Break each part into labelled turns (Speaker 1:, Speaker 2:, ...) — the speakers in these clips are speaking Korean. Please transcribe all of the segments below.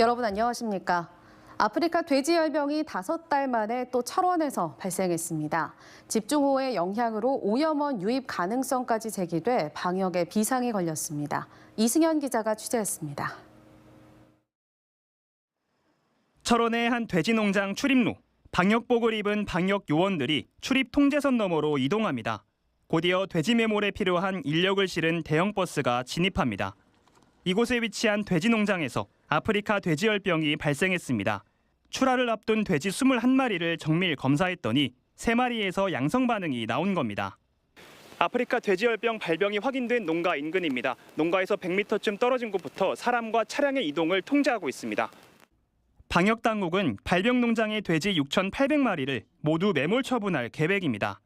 Speaker 1: 여러분 안녕하십니까? 아프리카 돼지열병이 다섯 달 만에 또 철원에서 발생했습니다. 집중호우의 영향으로 오염원 유입 가능성까지 제기돼 방역에 비상이 걸렸습니다. 이승현 기자가 취재했습니다.
Speaker 2: 철원의 한 돼지 농장 출입로. 방역복을 입은 방역 요원들이 출입 통제선 너머로 이동합니다. 곧이어 돼지 매몰에 필요한 인력을 실은 대형 버스가 진입합니다. 이곳에 위치한 돼지 농장에서 아프리카 돼지열병이 발생했습니다. 출하를 앞둔 돼지 21마리를 정밀 검사했더니 3마리에서 양성 반응이 나온 겁니다. 아프리카 돼지열병 발병이 확인된 농가 인근입니다. 농가에서 100m쯤 떨어진 곳부터 사람과 차량의 이동을 통제하고 있습니다. 방역 당국은 발병 농장의 돼지 6,800마리를 모두 매몰 처분할 계획입니다.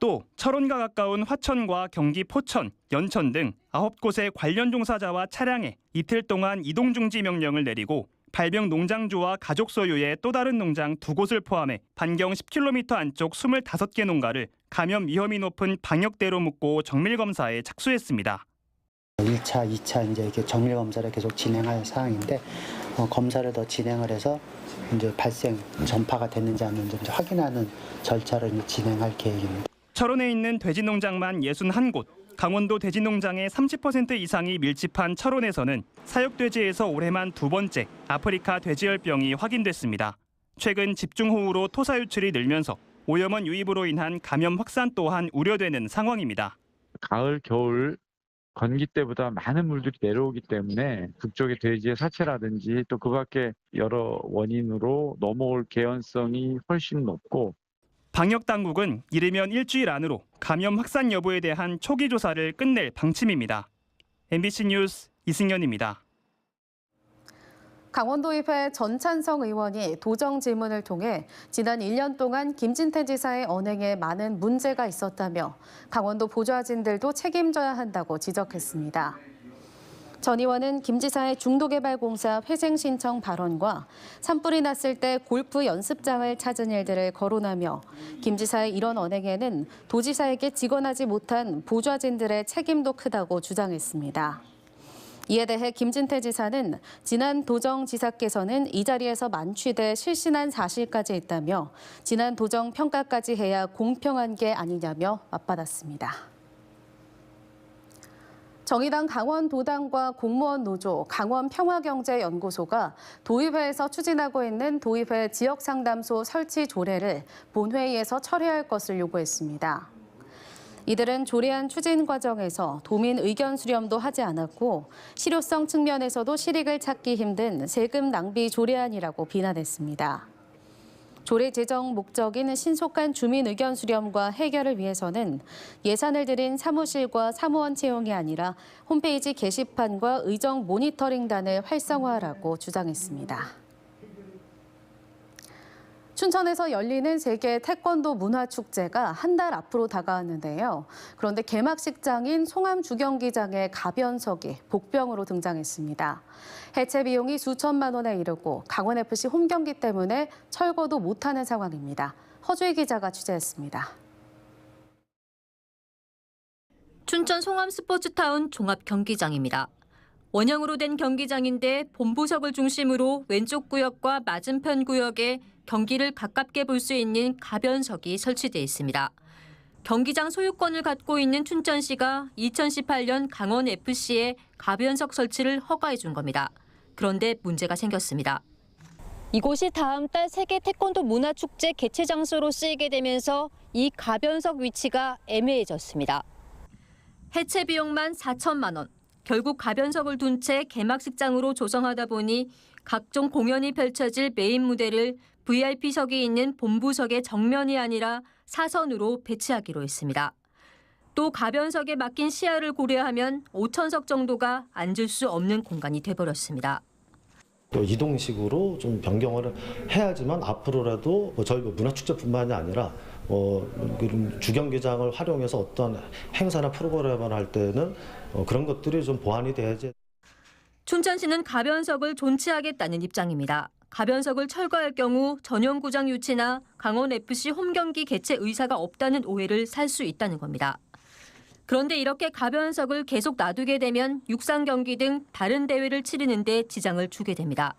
Speaker 2: 또 철원과 가까운 화천과 경기 포천, 연천 등 9곳의 관련 종사자와 차량에 이틀 동안 이동 중지 명령을 내리고 발병 농장주와 가족 소유의 또 다른 농장 두 곳을 포함해 반경 10km 안쪽 25개 농가를 감염 위험이 높은 방역대로 묶고 정밀 검사에 착수했습니다.
Speaker 3: 1차, 2차 이제 이렇게 정밀 검사를 계속 진행할 사항인데 어, 검사를 더 진행을 해서 이제 발생 전파가 됐는지 안 됐는지 확인하는 절차를 진행할 계획입니다.
Speaker 2: 철원에 있는 돼지 농장만 61곳, 강원도 돼지 농장의 30% 이상이 밀집한 철원에서는 사육돼지에서 올해만 두 번째 아프리카 돼지열병이 확인됐습니다. 최근 집중호우로 토사 유출이 늘면서 오염원 유입으로 인한 감염 확산 또한 우려되는 상황입니다.
Speaker 4: 가을, 겨울 건기 때보다 많은 물들이 내려오기 때문에 북쪽의 돼지의 사체라든지 또 그 밖에 여러 원인으로 넘어올 개연성이 훨씬 높고
Speaker 2: 방역 당국은 이르면 일주일 안으로 감염 확산 여부에 대한 초기 조사를 끝낼 방침입니다. MBC 뉴스 이승현입니다.
Speaker 1: 강원도의회 전찬성 의원이 도정 질문을 통해 지난 1년 동안 김진태 지사의 언행에 많은 문제가 있었다며 강원도 보좌진들도 책임져야 한다고 지적했습니다. 전 의원은 김 지사의 중도개발공사 회생 신청 발언과 산불이 났을 때 골프 연습장을 찾은 일들을 거론하며 김 지사의 이런 언행에는 도지사에게 직언하지 못한 보좌진들의 책임도 크다고 주장했습니다. 이에 대해 김진태 지사는 지난 도정 지사께서는 이 자리에서 만취돼 실신한 사실까지 있다며 지난 도정 평가까지 해야 공평한 게 아니냐며 맞받았습니다. 정의당 강원도당과 공무원 노조, 강원평화경제연구소가 도의회에서 추진하고 있는 도의회 지역상담소 설치 조례를 본회의에서 철회할 것을 요구했습니다. 이들은 조례안 추진 과정에서 도민 의견 수렴도 하지 않았고 실효성 측면에서도 실익을 찾기 힘든 세금 낭비 조례안이라고 비난했습니다. 조례 제정 목적인 신속한 주민 의견 수렴과 해결을 위해서는 예산을 들인 사무실과 사무원 채용이 아니라 홈페이지 게시판과 의정 모니터링단을 활성화하라고 주장했습니다. 춘천에서 열리는 세계 태권도 문화축제가 한 달 앞으로 다가왔는데요. 그런데 개막식장인 송암 주경기장의 가변석이 복병으로 등장했습니다. 해체 비용이 수천만 원에 이르고 강원FC 홈경기 때문에 철거도 못하는 상황입니다. 허주희 기자가 취재했습니다.
Speaker 5: 춘천 송암 스포츠타운 종합 경기장입니다. 원형으로 된 경기장인데 본부석을 중심으로 왼쪽 구역과 맞은편 구역에 경기를 가깝게 볼 수 있는 가변석이 설치돼 있습니다. 경기장 소유권을 갖고 있는 춘천시가 2018년 강원 FC에 가변석 설치를 허가해 준 겁니다. 그런데 문제가 생겼습니다. 이곳이 다음 달 세계 태권도 문화축제 개최 장소로 쓰이게 되면서 이 가변석 위치가 애매해졌습니다. 해체 비용만 4천만 원. 결국 가변석을 둔 채 개막식장으로 조성하다 보니 각종 공연이 펼쳐질 메인 무대를 VIP석이 있는 본부석의 정면이 아니라 사선으로 배치하기로 했습니다. 또 가변석에 맡긴 시야를 고려하면 5천석 정도가 앉을 수 없는 공간이 돼버렸습니다.
Speaker 6: 또 이동식으로 좀 변경을 해야지만 앞으로라도 뭐 저희 뭐 문화축제뿐만이 아니라 어, 그런 주경기장을 활용해서 어떤 행사나 프로그램을 할 때는 어, 그런 것들이 좀 보완이 돼야지.
Speaker 5: 춘천시는 가변석을 존치하겠다는 입장입니다. 가변석을 철거할 경우 전용 구장 유치나 강원FC 홈 경기 개최 의사가 없다는 오해를 살 수 있다는 겁니다. 그런데 이렇게 가변석을 계속 놔두게 되면 육상 경기 등 다른 대회를 치르는 데 지장을 주게 됩니다.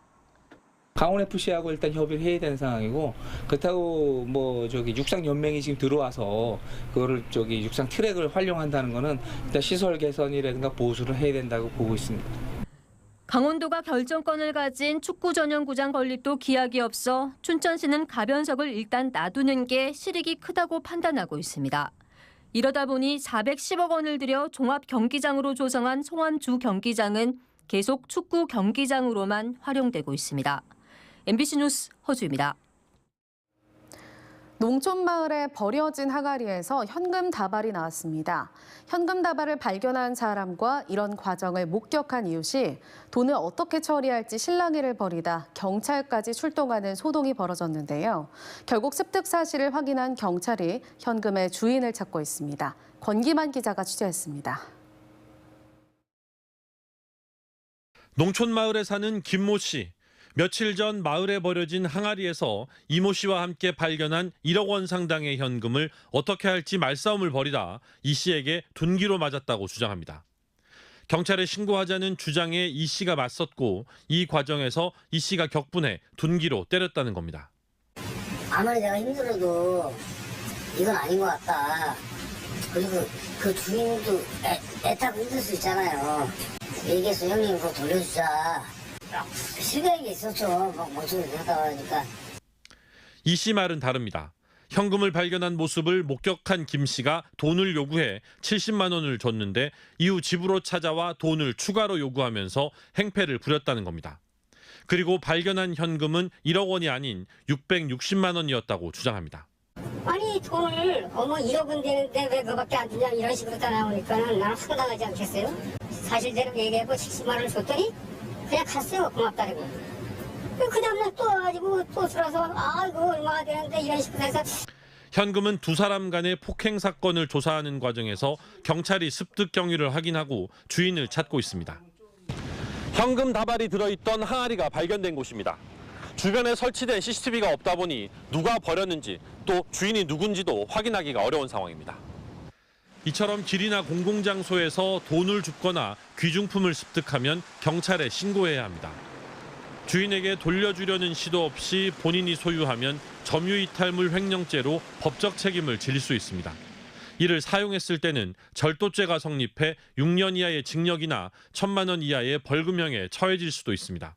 Speaker 7: 강원 FC하고 일단 협의를 해야 되는 상황이고 그렇다고 뭐 저기 육상 연맹이 지금 들어와서 그거를 저기 육상 트랙을 활용한다는 거는 일단 시설 개선이라든가 보수를 해야 된다고 보고 있습니다.
Speaker 5: 강원도가 결정권을 가진 축구 전용 구장 건립도 기약이 없어 춘천시는 가변석을 일단 놔두는 게 실익이 크다고 판단하고 있습니다. 이러다 보니 410억 원을 들여 종합 경기장으로 조성한 송암주 경기장은 계속 축구 경기장으로만 활용되고 있습니다. MBC 뉴스 허주입니다.
Speaker 1: 농촌 마을에 버려진 항아리에서 현금 다발이 나왔습니다. 현금 다발을 발견한 사람과 이런 과정을 목격한 이웃이 돈을 어떻게 처리할지 실랑이를 벌이다 경찰까지 출동하는 소동이 벌어졌는데요. 결국 습득 사실을 확인한 경찰이 현금의 주인을 찾고 있습니다. 권기만 기자가 취재했습니다.
Speaker 8: 농촌 마을에 사는 김모 씨. 며칠 전 마을에 버려진 항아리에서 이모 씨와 함께 발견한 1억 원 상당의 현금을 어떻게 할지 말싸움을 벌이다 이 씨에게 둔기로 맞았다고 주장합니다. 경찰에 신고하자는 주장에 이 씨가 맞섰고 이 과정에서 이 씨가 격분해 둔기로 때렸다는 겁니다.
Speaker 9: 아무리 내가 힘들어도 이건 아닌 것 같다. 그리고 그 주인도 애, 애타고 힘들 수 있잖아요. 얘기해서 형님 그거 돌려주자. 실력이 있었죠. 막 모습을 하다 보니까.
Speaker 8: 이 씨 말은 다릅니다. 현금을 발견한 모습을 목격한 김 씨가 돈을 요구해 70만 원을 줬는데 이후 집으로 찾아와 돈을 추가로 요구하면서 행패를 부렸다는 겁니다. 그리고 발견한 현금은 1억 원이 아닌 660만 원이었다고 주장합니다.
Speaker 9: 아니 돈을 어머 1억은 되는데 왜 그밖에 안 주냐 이런 식으로 다 나오니까는 나는 황당하지 않겠어요? 사실대로 얘기하고 70만 원을 줬더니 그냥 갔어요 고맙다고. 그 다음날 또 와가지고 또 들어서 아 이거 얼마가 되는데 이런 식으로 해서
Speaker 8: 현금은 두 사람 간의 폭행 사건을 조사하는 과정에서 경찰이 습득 경위를 확인하고 주인을 찾고 있습니다. 현금 다발이 들어있던 항아리가 발견된 곳입니다. 주변에 설치된 CCTV가 없다 보니 누가 버렸는지 또 주인이 누군지도 확인하기가 어려운 상황입니다. 이처럼 길이나 공공장소에서 돈을 줍거나 귀중품을 습득하면 경찰에 신고해야 합니다. 주인에게 돌려주려는 시도 없이 본인이 소유하면 점유이탈물 횡령죄로 법적 책임을 질 수 있습니다. 이를 사용했을 때는 절도죄가 성립해 6년 이하의 징역이나 1천만 원 이하의 벌금형에 처해질 수도 있습니다.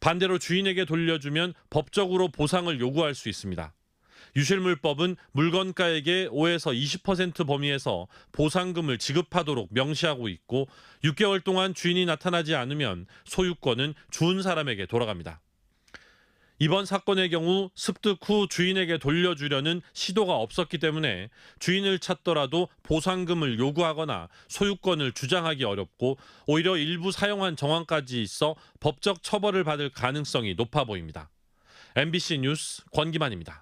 Speaker 8: 반대로 주인에게 돌려주면 법적으로 보상을 요구할 수 있습니다. 유실물법은 물건가액의 5에서 20% 범위에서 보상금을 지급하도록 명시하고 있고 6개월 동안 주인이 나타나지 않으면 소유권은 준 사람에게 돌아갑니다. 이번 사건의 경우 습득 후 주인에게 돌려주려는 시도가 없었기 때문에 주인을 찾더라도 보상금을 요구하거나 소유권을 주장하기 어렵고 오히려 일부 사용한 정황까지 있어 법적 처벌을 받을 가능성이 높아 보입니다. MBC 뉴스 권기만입니다.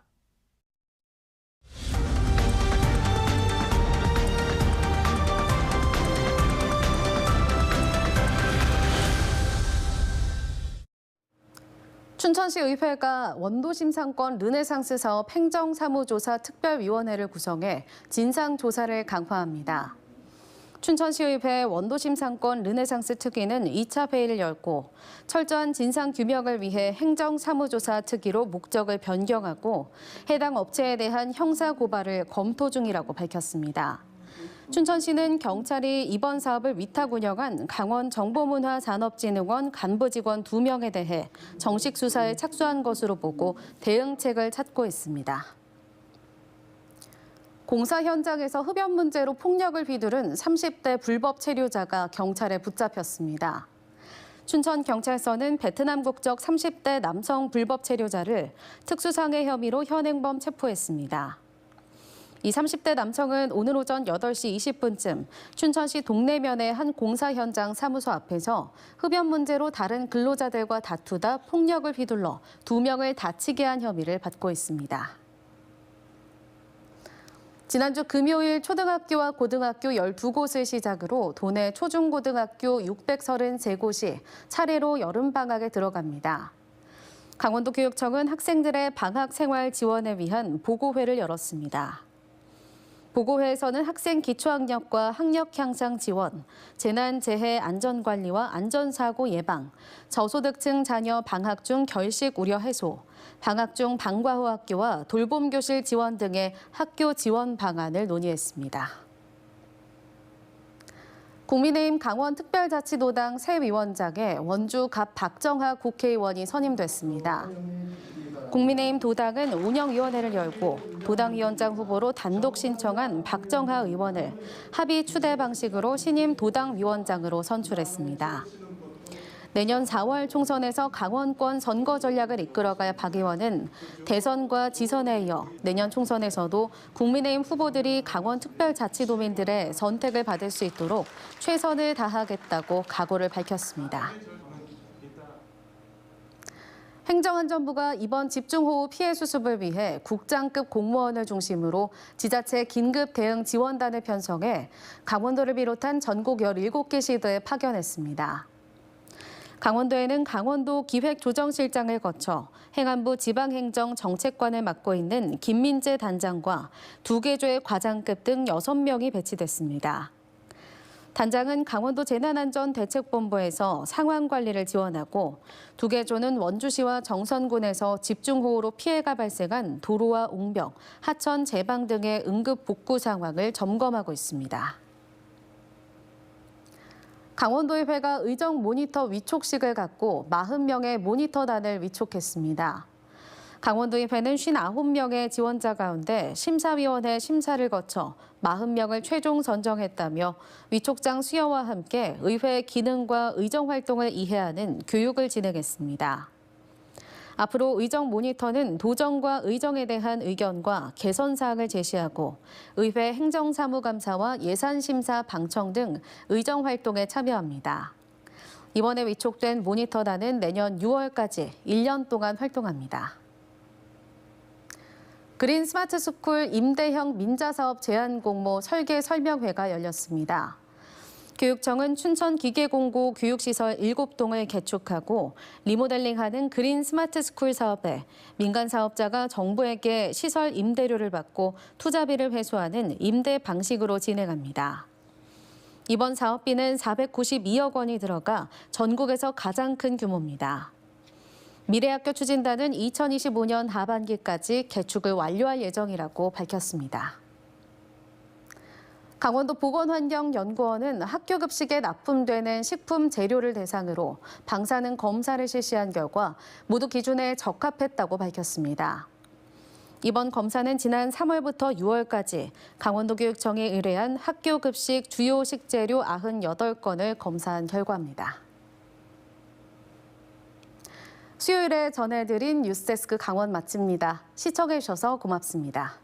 Speaker 1: 춘천시 의회가 원도심상권 르네상스 사업 행정사무조사 특별위원회를 구성해 진상조사를 강화합니다. 춘천시의회 원도심상권 르네상스 특위는 2차 회의를 열고 철저한 진상 규명을 위해 행정사무조사 특위로 목적을 변경하고 해당 업체에 대한 형사 고발을 검토 중이라고 밝혔습니다. 춘천시는 경찰이 이번 사업을 위탁 운영한 강원 정보문화산업진흥원 간부 직원 2명에 대해 정식 수사에 착수한 것으로 보고 대응책을 찾고 있습니다. 공사 현장에서 흡연 문제로 폭력을 휘두른 30대 불법 체류자가 경찰에 붙잡혔습니다. 춘천경찰서는 베트남 국적 30대 남성 불법 체류자를 특수상해 혐의로 현행범 체포했습니다. 이 30대 남성은 오늘 오전 8시 20분쯤 춘천시 동래면의 한 공사 현장 사무소 앞에서 흡연 문제로 다른 근로자들과 다투다 폭력을 휘둘러 두 명을 다치게 한 혐의를 받고 있습니다. 지난주 금요일 초등학교와 고등학교 12곳을 시작으로 도내 초중고등학교 633곳이 차례로 여름방학에 들어갑니다. 강원도 교육청은 학생들의 방학 생활 지원을 위한 보고회를 열었습니다. 보고회에서는 학생 기초학력과 학력 향상 지원, 재난 재해 안전 관리와 안전 사고 예방, 저소득층 자녀 방학 중 결식 우려 해소, 방학 중 방과 후 학교와 돌봄 교실 지원 등의 학교 지원 방안을 논의했습니다. 국민의힘 강원특별자치도당 새 위원장에 원주 갑 박정하 국회의원이 선임됐습니다. 국민의힘 도당은 운영위원회를 열고 도당위원장 후보로 단독 신청한 박정하 의원을 합의 추대 방식으로 신임 도당위원장으로 선출했습니다. 내년 4월 총선에서 강원권 선거 전략을 이끌어갈 박 의원은 대선과 지선에 이어 내년 총선에서도 국민의힘 후보들이 강원 특별자치도민들의 선택을 받을 수 있도록 최선을 다하겠다고 각오를 밝혔습니다. 행정안전부가 이번 집중호우 피해 수습을 위해 국장급 공무원을 중심으로 지자체 긴급 대응 지원단을 편성해 강원도를 비롯한 전국 17개 시도에 파견했습니다. 강원도에는 강원도 기획조정실장을 거쳐 행안부 지방행정 정책관을 맡고 있는 김민재 단장과 두개 조의 과장급 등 6명이 배치됐습니다. 단장은 강원도 재난안전대책본부에서 상황 관리를 지원하고 두 개 조는 원주시와 정선군에서 집중호우로 피해가 발생한 도로와 웅벽, 하천 제방 등의 응급 복구 상황을 점검하고 있습니다. 강원도의회가 의정 모니터 위촉식을 갖고 40명의 모니터단을 위촉했습니다. 강원도의회는 59명의 지원자 가운데 심사위원회 심사를 거쳐 40명을 최종 선정했다며 위촉장 수여와 함께 의회 기능과 의정 활동을 이해하는 교육을 진행했습니다. 앞으로 의정 모니터는 도정과 의정에 대한 의견과 개선 사항을 제시하고 의회 행정사무감사와 예산심사 방청 등 의정 활동에 참여합니다. 이번에 위촉된 모니터단은 내년 6월까지 1년 동안 활동합니다. 그린 스마트 스쿨 임대형 민자사업 제안 공모 설계 설명회가 열렸습니다. 교육청은 춘천 기계공고 교육시설 7동을 개축하고 리모델링하는 그린 스마트 스쿨 사업에 민간 사업자가 정부에게 시설 임대료를 받고 투자비를 회수하는 임대 방식으로 진행합니다. 이번 사업비는 492억 원이 들어가 전국에서 가장 큰 규모입니다. 미래학교 추진단은 2025년 하반기까지 개축을 완료할 예정이라고 밝혔습니다. 강원도 보건환경연구원은 학교 급식에 납품되는 식품 재료를 대상으로 방사능 검사를 실시한 결과 모두 기준에 적합했다고 밝혔습니다. 이번 검사는 지난 3월부터 6월까지 강원도 교육청에 의뢰한 학교 급식 주요 식재료 98건을 검사한 결과입니다. 수요일에 전해드린 뉴스데스크 강원 맛집입니다. 시청해주셔서 고맙습니다.